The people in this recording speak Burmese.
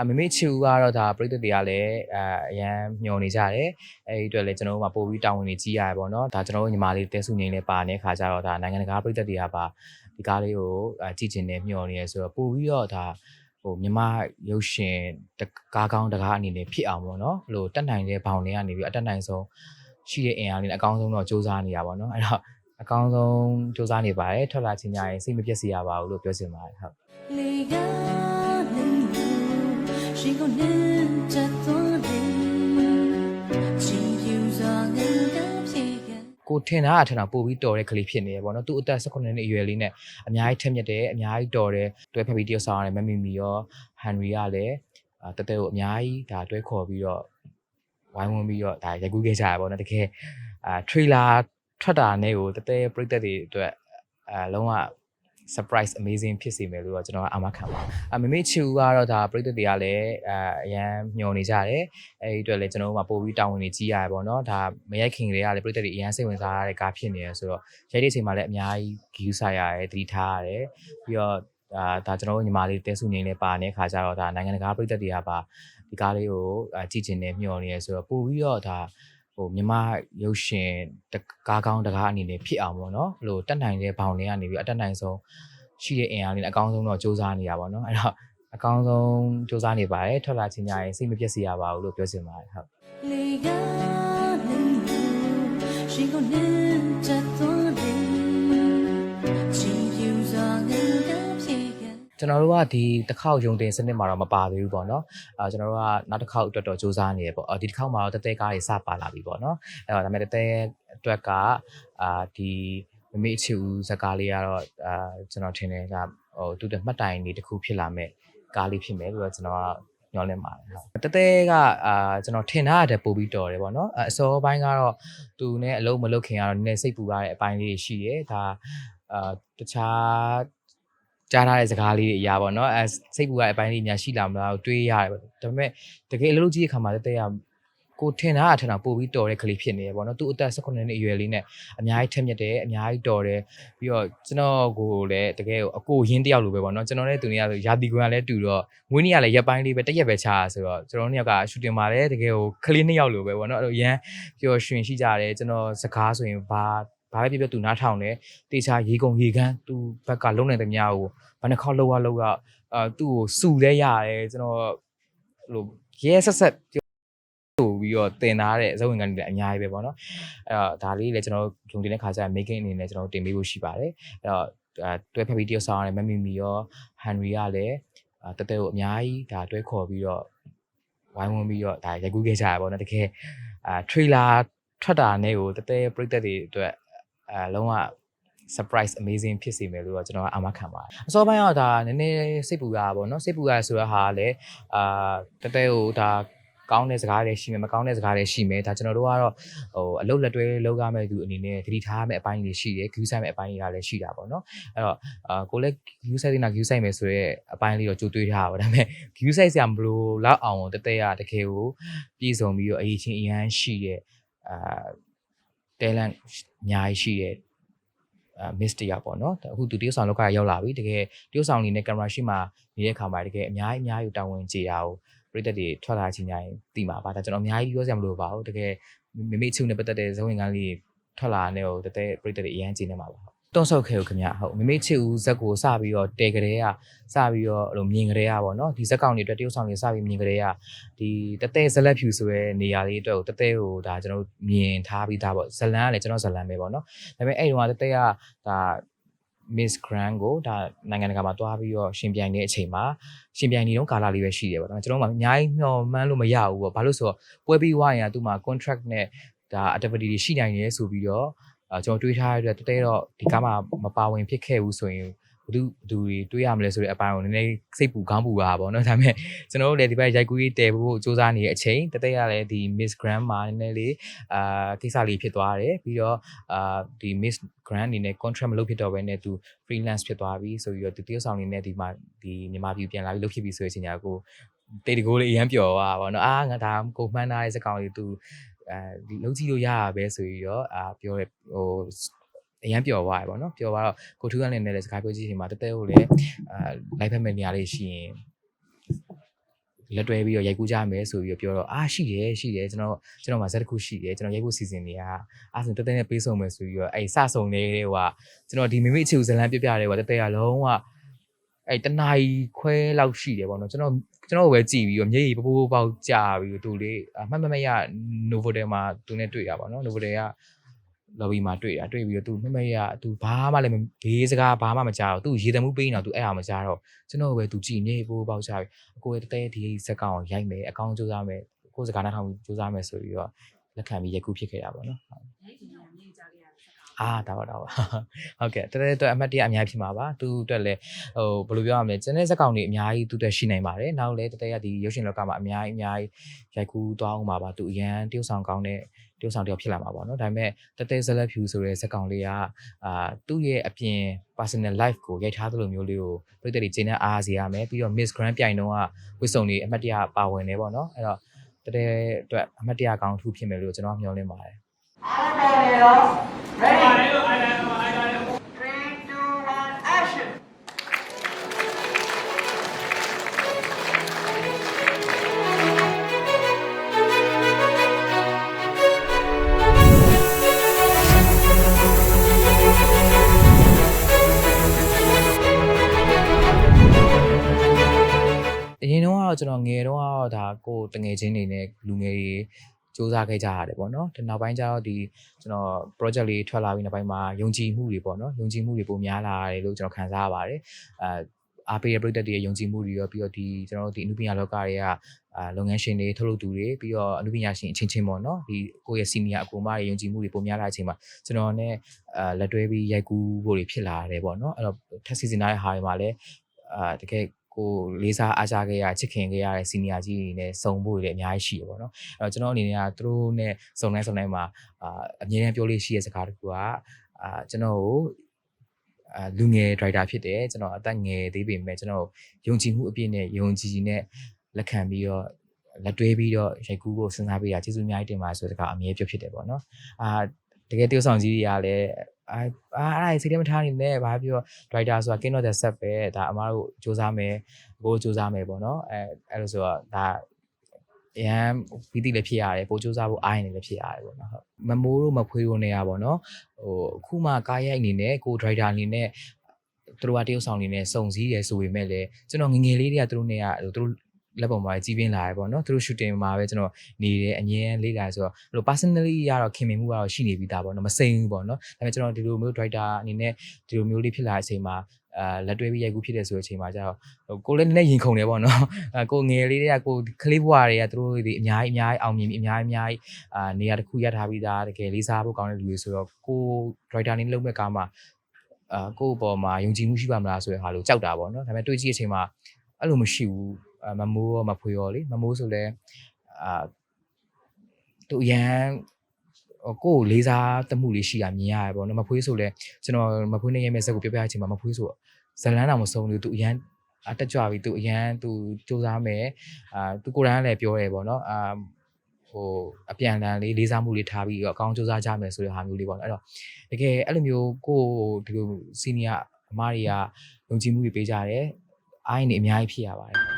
အမမေချူကတော့ဒါပြည်သက်တွေကလည်းအအရန်မျောနေကြတယ်အဲဒီအတွက်လည်းကျွန်တော်တို့မှာပို့ပြီးတာဝန်တွေကြီးရတယ်ပေါ့နော်ဒါကျွန်တော်တို့ညီမလေးတဲစုငိမ့်လေးပါနေတဲ့ခါကျတော့ဒါနိုင်ငံတကာပြည်သက်တွေကပါဒီကားလေးကိုအကြည့်ကျင်နေမျောနေရဆိုတော့ပို့ပြီးတော့ဒါဟိုမြမရုပ်ရှင်တကားကောင်းတကားအနေနဲ့ဖြစ်အောင်ပေါ့နော်ဘလို့တက်နိုင်တဲ့ဘောင်တွေကနေပြီးအတက်နိုင်ဆုံးရှိတဲ့အင်အားလေးနဲ့အကောင်းဆုံးတော့စူးစမ်းနေရပါတော့အဲ့တော့အကောင်းဆုံးစူးစမ်းနေပါတယ်ထွက်လာချင်းကြရင်စိတ်မပြည့်စရာပါဘူးလို့ပြောချင်ပါတယ်ဟုတ် ကိုထင်တာအထင်တာပို့ပြီးတော်တဲ့ကလေးဖြစ်နေရပေါ့နော်သူအသက်18နှစ်အရွယ်လေးနဲ့အများကြီးထက်မြက်တယ်အများကြီးတော်တယ်တွဲဖက်ပြီးတယောက်ဆောင်ရတယ်မမီမီရောဟန်ရီကလည်းအာတတဲကိုအများကြီးဒါတွဲခေါ်ပြီးတော့ဝိုင်းဝန်းပြီးတော့ဒါရိုက်ကူးခဲ့ကြရပေါ့နော်တကယ်အာထရီလာထွက်တာနဲ့ကိုတတဲပြိသက်တွေအတွက်အာလုံးဝ surprise amazing ဖြစ်စေမယ်လို့တော့ကျွန်တော်ကအာမခံပါတယ်အမမေချီဦးကတော့ဒါပြိသက်တွေကလည်းအာအရန်မျောနေကြတယ်အဲဒီအတွက်လည်းကျွန်တော်တို့မှာပို့ပြီးတာဝန်တွေကြီးရတယ်ပေါ့နော်ဒါမရိုက်ခင်ကလေးကလည်းပြိသက်တွေအရန်စိတ်ဝင်စားရတဲ့ကားဖြစ်နေရဆိုတော့ရိုက်တဲ့အချိန်မှာလည်းအများကြီး view ဆိုင်ရတယ်သတိထားရတယ်ပြီးတော့အာဒါကျွန်တော်တို့ညီမလေးတဲစုငိမ့်လေးပါနေတဲ့ခါကျတော့ဒါနိုင်ငံတကာပြိသက်တွေကပါဒီကားလေးကိုအာကြည့်ကျင်နေမျှော်နေရဆိုတော့ပို့ပြီးတော့ဒါ ဟိုမြမရုပ်ရှင်တကားကောင်းတကားအနေနဲ့ဖြစ်အောင်ပေါ့နော်ဘလို့တက်နိုင်တဲ့ဘောင်တွေကနေပြီးအတက်နိုင်ဆုံးရှိတဲ့အင်အားလေးနဲ့အကောင်းဆုံးတော့စူးစမ်းနေရပါတော့အဲ့တော့အကောင်းဆုံးစူးစမ်းနေပါတယ်ထွက်လာချင်းကြရင်စိတ်မပြည့်စရာပါဘူးလို့ပြောချင်ပါတယ်ဟုတ် ကျွန်တော်တို့ကဒီတစ်ခေါက်ယုံတင်စနစ်မှာတော့မပါသေးဘူးပေါ့နော်အဲကျွန်တော်တို့ကနောက်တစ်ခေါက်အတွက်တော့စူးစမ်းနေရပေါ့အော်ဒီတစ်ခေါက်မှာတော့တတဲကားတွေစပါလာပြီပေါ့နော်အဲတော့ဒါပေမဲ့တတဲအတွက်ကအာဒီမမေ့ချူဇက်ကားလေးကတော့အာကျွန်တော်ထင်တယ်ဒါဟိုသူတမှတ်တိုင်လေးတစ်ခုဖြစ်လာမဲ့ကားလေးဖြစ်မယ်လို့တော့ကျွန်တော်ကညှော်လင့်ပါတယ်ဟုတ်တတဲကအာကျွန်တော်ထင်တာတဲ့ပို့ပြီးတော်တယ်ပေါ့နော်အဲအစောပိုင်းကတော့သူနဲ့အလုံးမလုပ်ခင်ကတော့နည်းနည်းစိတ်ပူရတဲ့အပိုင်းလေးရှိတယ်ဒါအာတခြား ကြားထားတဲ့စကားလေးတွေအရာပေါ့နော်အဲစိတ်ပူရတဲ့အပိုင်းလေးညာရှိလာမလားတွေးရတယ်ပေါ့ဒါပေမဲ့တကယ်အလုပ်လုပ်ကြည့်တဲ့ခါမှာတက်တက်ရကိုထင်တာအထင်တာပို့ပြီးတော်တဲ့ကလေးဖြစ်နေရပေါ့နော်သူအသက်18နှစ်အရွယ်လေးနဲ့အများကြီးထက်မြက်တယ်အများကြီးတော်တယ်ပြီးတော့ကျွန်တော်ကိုလည်းတကယ်အကိုရင်းတယောက်လိုပဲပေါ့နော်ကျွန်တော်နဲ့သူနေရဆိုရာသီကွန်ကလည်းတူတော့ဝင်းကြီးကလည်းရက်ပိုင်းလေးပဲတစ်ရက်ပဲချာဆိုတော့ကျွန်တော်တို့နှစ်ယောက်ကရှူတင်မှာလည်းတကယ်ကိုကလေးနှစ်ယောက်လိုပဲပေါ့နော်အဲ့လိုရန်ပျော်ရွှင်ရှိကြတယ်ကျွန်တော်စကားဆိုရင်ဘာ ဘာပဲပြောပြောသူနားထောင်တယ်တေချာရေကုန်ရေကန်းသူဘက်ကလုံးနေသမျှကိုဘယ်နှခေါက်လောက်ရလောက်ရအာသူ့ကိုစူလဲရတယ်ကျွန်တော်ဟိုရဲဆက်ဆက်ပြောပြီးတော့တင်ထားတဲ့အစဝင်ကန်တွေလည်းအများကြီးပဲပေါ့နော်အဲ့တော့ဒါလေးလည်းကျွန်တော်ဂျုံတင်တဲ့ခါကျရင် making အနေနဲ့ကျွန်တော်တင်ပေးဖို့ရှိပါတယ်အဲ့တော့အာတွဲဖက်ပြီးတယောက်ဆောင်ရတယ်မမီမီရောဟန်ရီကလည်းအာတတဲကိုအများကြီးဒါတွဲခေါ်ပြီးတော့ဝိုင်းဝန်းပြီးတော့ဒါရိုက်ကူးခဲ့ကြရပါတော့တကယ်အာ trailer ထွက်တာနဲ့ကိုတတဲပြိသက်တွေအတွက် အာလုံးဝ surprise amazing ဖြစ်စေမယ်လို့တော့ကျွန်တော်ကအာမခံပါတယ်အစောပိုင်းကတော့ဒါနည်းနည်းစိတ်ပူရတာပေါ့နော်စိတ်ပူရဆိုတဲ့ဟာကလည်းအာတတဲကိုဒါကောင်းတဲ့စကားတွေရှိမယ်မကောင်းတဲ့စကားတွေရှိမယ်ဒါကျွန်တော်တို့ကတော့ဟိုအလုတ်လက်တွဲလောက်ရမယ့်သူအနေနဲ့သတိထားရမယ့်အပိုင်းတွေရှိတယ် view site မယ့်အပိုင်းတွေကလည်းရှိတာပေါ့နော်အဲ့တော့အာကိုလည်း view site တင်တာ view site မယ်ဆိုရဲအပိုင်းလေးတော့ကြိုးတွေးထားတာပေါ့ဒါပေမဲ့ view site ဆရာမလို့လောက်အောင်တတဲကတကယ်ကိုပြည်စုံပြီးတော့အရေးချင်းအရန်ရှိတဲ့အာ talent အများကြီးရှိတဲ့အာ miss တယောက်ပေါ့နော်အခုသူတရုတ်ဆောင်လောက်ကရောက်လာပြီတကယ်တရုတ်ဆောင်နေနဲ့ကင်မရာရှိမှနေတဲ့ခါမှာတကယ်အများကြီးအများကြီးတာဝန်ကျေတာကိုပြည်သက်တွေထွက်လာချင်းတိုင်းသိမှာပါဒါကျွန်တော်အများကြီးပြောစရာမလိုပါဘူးတကယ်မိမိချုံနဲ့ပတ်သက်တဲ့ဇဝင်ကန်းလေးထွက်လာတဲ့ဟိုတကယ်ပြည်သက်တွေအရန်ကျေနေမှာပါ တွန်းဆုတ်ခဲ့ဦးခင်ဗျဟုတ်မိမိချစ်ဦးဇက်ကိုစပြီးတော့တဲကလေးကစပြီးတော့အဲ့လိုမြင်ကလေးကပေါ့နော်ဒီဇက်ကောင်တွေအတွက်တရုတ်ဆောင်တွေစပြီးမြင်ကလေးကဒီတတဲဇလက်ဖြူဆိုရဲနေရာလေးအတွက်ကိုတတဲကိုဒါကျွန်တော်မြင်ထားပြီးသားပေါ့ဇလန်ကလည်းကျွန်တော်ဇလန်ပဲပေါ့နော်ဒါပေမဲ့အဲ့တုန်းကတတဲကဒါ Miss Grand ကိုဒါနိုင်ငံတကာမှာတွားပြီးတော့ရှင်ပြိုင်တဲ့အချိန်မှာရှင်ပြိုင်နေတော့ကာလာလေးပဲရှိတယ်ပေါ့နော်ကျွန်တော်တို့ကအများကြီးမျှော်မှန်းလို့မရဘူးပေါ့ဘာလို့ဆိုတော့ပွဲပြီးွားရင်ကသူ့မှာ contract နဲ့ဒါ activity တွေရှိနိုင်တယ်ဆိုပြီးတော့ အဲကျွန်တော်တွေးထားရတဲ့တတဲတော့ဒီကားမှာမပါဝင်ဖြစ်ခဲ့ဘူးဆိုရင်ဘသူဘသူတွေတွေးရမလဲဆိုတဲ့အပိုင်းကိုနည်းနည်းစိတ်ပူခေါင်းပူတာပေါ့နော်ဒါပေမဲ့ကျွန်တော်တို့လည်းဒီဘက်ရိုက်ကူးရေးတည်ဖို့စူးစမ်းနေတဲ့အချိန်တတဲကလည်းဒီ Miss Grand မှာနည်းနည်းလေးအာကိစ္စလေးဖြစ်သွားတယ်ပြီးတော့အာဒီ Miss Grand အနေနဲ့ contract မလုပ်ဖြစ်တော့ဘဲနဲ့သူ freelance ဖြစ်သွားပြီဆိုပြီးတော့သူတရုတ်ဆောင်နေနဲ့ဒီမှာဒီမြန်မာပြည်ပြန်လာပြီးလုပ်ဖြစ်ပြီဆိုတဲ့အချိန်ညာကိုတေတကိုလေးအရန်ပျော်သွားပါတော့အာငါဒါကိုမှန်းထားတဲ့စကောင်လေးသူ အဲလုံးကြည့်လို့ရတာပဲဆိုပြီးတော့အာပြောရဟိုအရန်ပျော်သွားရပါတော့ပျော်သွားတော့ကိုထူးကလည်းလည်းစကားပြောကြည့်ချိန်မှာတတဲကိုလည်းအာလိုက်ဖက်မဲ့နေရာလေးရှိရင်လက်တွဲပြီးတော့ရိုက်ကူးကြမယ်ဆိုပြီးတော့ပြောတော့အာရှိတယ်ရှိတယ်ကျွန်တော်ကျွန်တော်မှာဇက်တစ်ခုရှိတယ်ကျွန်တော်ရိုက်ဖို့စီစဉ်နေတာအားဆိုတက်တက်နဲ့ပေးဆုံးမယ်ဆိုပြီးတော့အဲ့စဆုံနေတဲ့ဟိုကကျွန်တော်ဒီမိမိအခြေကိုဇလန်းပြပြတယ်ဟိုတက်တက်ကလုံးဝ အဲ့တနာရီခွဲလောက်ရှိတယ်ပေါ့နော်ကျွန်တော်ကျွန်တော်ပဲကြည်ပြီးတော့မျက်ရည်ပပိုးပေါက်ကြာပြီးတော့သူလေးအမှတ်မမရ Novotel မှာသူနဲ့တွေ့ရပါတော့ Novotel က lobby မှာတွေ့ရတွေ့ပြီးတော့သူမမရသူဘာမှလည်းဘေးစကားဘာမှမကြားတော့သူရေတမှုပေးနေတော့သူအဲ့အောင်မကြားတော့ကျွန်တော်ပဲသူကြည်မျက်ရည်ပပိုးပေါက်ကြာပြီးအကိုရဲ့တဲဒီစက်ကောင်ရိုက်မယ်အကောင်စူးစမ်းမယ်ကိုယ်စကားနားထောင်ပြီးစူးစမ်းမယ်ဆိုပြီးတော့လက်ခံပြီးရက်ကူဖြစ်ခဲ့တာပေါ့နော် အာဒါပါဒါပါဟုတ်ကဲ့တတဲအတွက်အမှတ်တရအများကြီးဖြစ်မှာပါသူအတွက်လည်းဟိုဘယ်လိုပြောရမလဲကျန်တဲ့စက်ကောင်တွေအများကြီးသူအတွက်ရှိနိုင်ပါတယ်နောက်လည်းတတဲရဒီရုပ်ရှင်လောကမှာအများကြီးအများကြီးရိုက်ကူးသွားအောင်ပါပါသူအရန်တယောက်ဆောင်ကောင်းတဲ့တယောက်ဆောင်တယောက်ဖြစ်လာမှာပေါ့နော်ဒါပေမဲ့တတဲဇလက်ဖြူဆိုတဲ့ဇက်ကောင်လေးကအာသူ့ရဲ့အပြင် personal life ကိုရိုက်ထားသလိုမျိုးလေးကိုပြည်သက်တွေကျင်းတဲ့အားစီရမယ်ပြီးတော့ Miss Grand ပြိုင်တော့ကဝစ်စုံတွေအမှတ်တရပါဝင်နေပေါ့နော်အဲ့တော့တတဲအတွက်အမှတ်တရကောင်းတစ်ခုဖြစ်မယ်လို့ကျွန်တော်မျှော်လင့်ပါတယ် အရင်တော့ကတော့ကျွန်တော်ငယ်တော့ကတော့ဒါကိုယ်တငယ်ချင်းတွေနဲ့လူငယ်တွေ စူးစမ်းခဲ့ကြရတယ်ပေါ့နော်ဒီနောက်ပိုင်းကျတော့ဒီကျွန်တော် project လေးထွက်လာပြီးနောက်ပိုင်းမှာယုံကြည်မှုတွေပေါ့နော်ယုံကြည်မှုတွေပိုများလာတယ်လို့ကျွန်တော်ခံစားရပါတယ်အဲအားပေးရပရိသတ်တွေရဲ့ယုံကြည်မှုတွေရောပြီးတော့ဒီကျွန်တော်တို့ဒီအနုပညာလောကတွေကအာလုပ်ငန်းရှင်တွေထုတ်လုပ်သူတွေပြီးတော့အနုပညာရှင်အချင်းချင်းပေါ့နော်ဒီကိုယ့်ရဲ့ senior အကူမတွေယုံကြည်မှုတွေပိုများလာတဲ့အချိန်မှာကျွန်တော်နဲ့အာလက်တွဲပြီးရိုက်ကူးဖို့တွေဖြစ်လာတယ်ပေါ့နော်အဲ့တော့ထက်စီစဉ်ထားတဲ့ဟာတွေမှာလည်းအာတကယ် ကိုလေးစားအားကြခဲ့ရချစ်ခင်ခဲ့ရတဲ့ senior ကြီးတွေနဲ့စုံဖို့တွေလည်းအများကြီးရှိရပေါ့နော်အဲ့တော့ကျွန်တော်အနေနဲ့ကသူတို့နဲ့စုံတိုင်းစုံတိုင်းမှာအာအမြဲတမ်းပြောလို့ရှိတဲ့စကားတစ်ခုကအာကျွန်တော်ကိုအာလူငယ် driver ဖြစ်တယ်ကျွန်တော်အသက်ငယ်သေးပေမဲ့ကျွန်တော်ယုံကြည်မှုအပြည့်နဲ့ယုံကြည်ကြည်နဲ့လက်ခံပြီးတော့လက်တွဲပြီးတော့ရိုက်ကူးဖို့စဉ်းစားပေးတာကျေးဇူးအများကြီးတင်ပါတယ်ဆိုတဲ့စကားအမြဲပြောဖြစ်တယ်ပေါ့နော်အာတကယ်တယောက်ဆောင်ကြီးတွေကလည်း အာအာအဲ့ဒါစိတ်ထဲမထားနေနဲ့ဘာပြော driver ဆိုတာ king of the set ပဲဒါအမားတို့စူးစမ်းမယ်ကိုစူးစမ်းမယ်ပေါ့နော်အဲအဲ့လိုဆိုတော့ဒါအရန်ပြီးတိလည်းဖြစ်ရတယ်ပိုစူးစမ်းဖို့အားရင်လည်းဖြစ်ရတယ်ပေါ့နော်ဟုတ်မမိုးတို့မဖွေးတို့နေရပါတော့ဟိုအခုမှကားရိုက်အနေနဲ့ကို driver အနေနဲ့သူတို့ကတရုတ်ဆောင်အနေနဲ့စုံစည်းတယ်ဆိုပေမဲ့လည်းကျွန်တော်ငငယ်လေးတွေကသူတို့နေရသူတို့ လက်ပေါ်မှာကြီးပြင်းလာရပေါ့နော်သူတို့ shooting မှာပဲကျွန်တော်နေတယ်အငြင်းလေးလာဆိုတော့အဲ့လို personally ရတော့ခင်မင်မှုကတော့ရှိနေပြီးသားပေါ့နော်မစိမ့်ဘူးပေါ့နော်ဒါပေမဲ့ကျွန်တော်ဒီလိုမျိုး driver အနေနဲ့ဒီလိုမျိုးလေးဖြစ်လာတဲ့အချိန်မှာအာလက်တွဲပြီးရိုက်ကူးဖြစ်တဲ့ဆိုတဲ့အချိန်မှာကျတော့ဟိုကိုလည်းနည်းနည်းရင်ခုန်တယ်ပေါ့နော်အာကိုငယ်လေးတွေကကိုကလေးဘွားတွေကသူတို့ဒီအများကြီးအများကြီးအောင်မြင်ပြီးအများကြီးအများကြီးအာနေရာတစ်ခုရထားပြီးသားတကယ်လေးစားဖို့ကောင်းတဲ့လူတွေဆိုတော့ကို driver နေလုံးမဲ့ကားမှာအာကို့အပေါ်မှာယုံကြည်မှုရှိပါမလားဆိုတဲ့ဟာလို့ကြောက်တာပေါ့နော်ဒါပေမဲ့တွေးကြည့်တဲ့အချိန်မှာအဲ့လိုမရှိဘူးအာ မမိုးရောမဖွေရောလေမမိုးဆိုလဲအာသူအရန်ဟိုကိုယ်လေးစားတမှုလေးရှိတာမြင်ရတယ်ပေါ့နော်မဖွေးဆိုလဲကျွန်တော်မဖွေးနေရမယ့်ဇက်ကိုပြောပြတဲ့အချိန်မှာမဖွေးဆိုဇလန်းတော်မဆုံးလို့သူအရန်အတက်ကြွပြီသူအရန်သူစူးစမ်းမယ်အာသူကိုယ်တိုင်ကလည်းပြောရဲပေါ့နော်အာဟိုအပြန်လန်လေးလေးစားမှုလေးထားပြီးတော့အကောင်းစူးစမ်းကြမယ်ဆိုတဲ့ဟာမျိုးလေးပေါ့နော်အဲ့တော့တကယ်အဲ့လိုမျိုးကိုဒီလိုစီနီယာအမတွေကယုံကြည်မှုတွေပေးကြတယ်အားရင်တွေအများကြီးဖြစ်ရပါတယ်